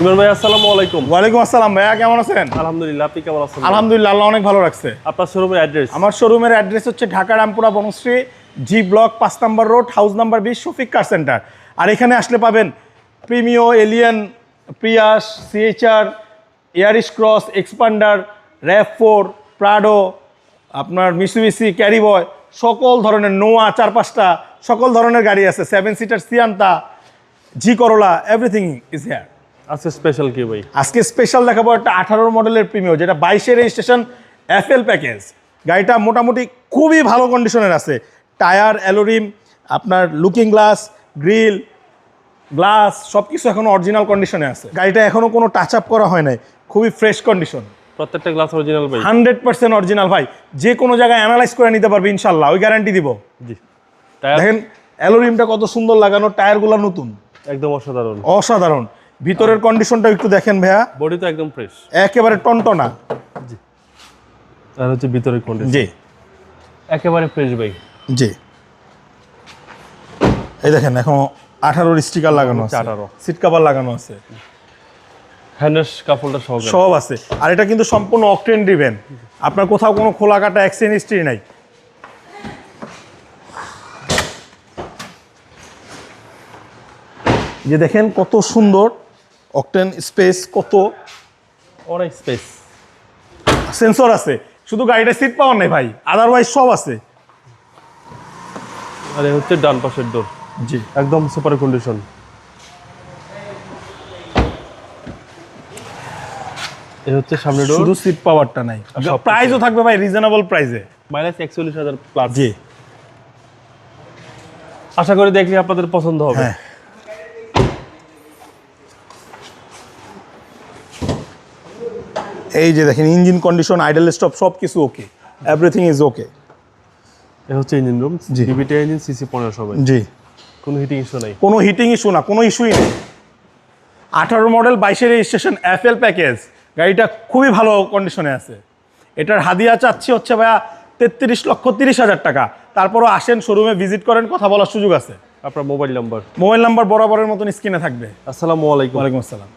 ইমরান ভাই আসসালামু আলাইকুম। ওয়ালাইকুম আসসালাম ভাইয়া কেমন আছেন? আলহামদুলিল্লাহ আপনি কেমন আছেন? আলহামদুলিল্লাহ আল্লাহ অনেক ভালো রাখছে। আপনার শোরুমের অ্যাড্রেস আমার শোরুমের অ্যাড্রেস হচ্ছে ঢাকা রামপুরা বনশ্রী জি ব্লক পাঁচ নম্বর রোড হাউস নাম্বার বিশ শফিক কার সেন্টার আর এখানে আসলে পাবেন Premio Allion Prius CHR Yaris Cross Xpander RAV four Prado আপনার মিসুবিসি ক্যারিবয় সকল ধরনের নোয়া চার পাঁচটা সকল ধরনের গাড়ি আছে। Seven seater Sienta G Corolla everything is here আজকে স্পেশাল কি ভাই? আজকে স্পেশাল দেখাবো একটা আঠারো মডেলের প্রিমিও যেটা বাইশের রেজিস্ট্রেশন এফএল প্যাকেজ গাড়িটা মোটামুটি খুবই ভালো কন্ডিশনের আছে। টায়ার অ্যালোরিম আপনার লুকিং গ্লাস গ্রিল গ্লাস সব কিছু এখনও অরিজিনাল কন্ডিশনে আছে। গাড়িটা এখনও কোনো টাচ আপ করা হয় নাই। খুবই ফ্রেশ কন্ডিশন প্রত্যেকটা গ্লাস অরিজিনাল ভাই। হান্ড্রেড পার্সেন্ট অরিজিনাল ভাই। যে কোনো জায়গায় অ্যানালাইজ করে নিতে পারবে ইনশাল্লাহ ওই গ্যারান্টি দিব। জি। দেখেন অ্যালোরিমটা কত সুন্দর লাগানো টায়ারগুলো নতুন। একদম অসাধারণ। অসাধারণ। ভিতরের কন্ডিশনটা একটু দেখেন ভাইয়া। বডি তো একদম ফ্রেশ একেবারে টনটনা। জি। আর হচ্ছে ভিতরের কন্ডিশন জি। একেবারে ফ্রেশ ভাই। জি। এই দেখেন এখন আঠারোর স্টিকার লাগানো আছে। 18 সিট কাভার লাগানো আছে। হ্যান্ডেস কাপড়টা সহ সব আছে। আর এটা কিন্তু সম্পূর্ণ অকটেন ড্রিভেন আপনার কোথাও কোনো খোলা কাটা অ্যাক্সিডেন্ট হিস্ট্রি নাই। যে দেখেন কত সুন্দর অকটেন স্পেস কত অনেক স্পেস সেন্সর আছে। শুধু গাড়িটা সিট পাওয়ার নেই ভাই আদারওয়াইজ সব আছে। আর হচ্ছে ডান পাশের ডোর জি একদম সুপার কন্ডিশন এই হচ্ছে সামনে ডোর শুধু সিট পাওয়ারটা নাই। প্রাইসও থাকবে ভাই রিজনেবল প্রাইসে মাইনাস একচল্লিশ হাজার প্লাস জি। আশা করি দেখলে আপনাদের পছন্দ হবে। এই যে দেখেন ইঞ্জিন কন্ডিশন আইডল স্টপ সব কিছু ওকে এভরিথিং ইজ ওকে হচ্ছে ইঞ্জিন রুম জি। ডিবিটি ইঞ্জিন সিসি পনেরোশো ভাই জি। কোনো হিটিং ইস্যু নাই। কোনো হিটিং ইস্যু না কোনো ইস্যুই নেই। আঠারো মডেল বাইশের রেজিস্ট্রেশন এফএল প্যাকেজ গাড়িটা খুবই ভালো কন্ডিশনে আছে। এটার হাদিয়া চাচ্ছি হচ্ছে ভাইয়া তেত্রিশ লক্ষ তিরিশ হাজার টাকা। তারপরও আসেন শোরুমে ভিজিট করেন কথা বলার সুযোগ আছে। আপনার মোবাইল নাম্বার মোবাইল নাম্বার বরাবরের মতন স্ক্রিনে থাকবে। আসসালামু আলাইকুম। ওয়ালাইকুম আসসালাম।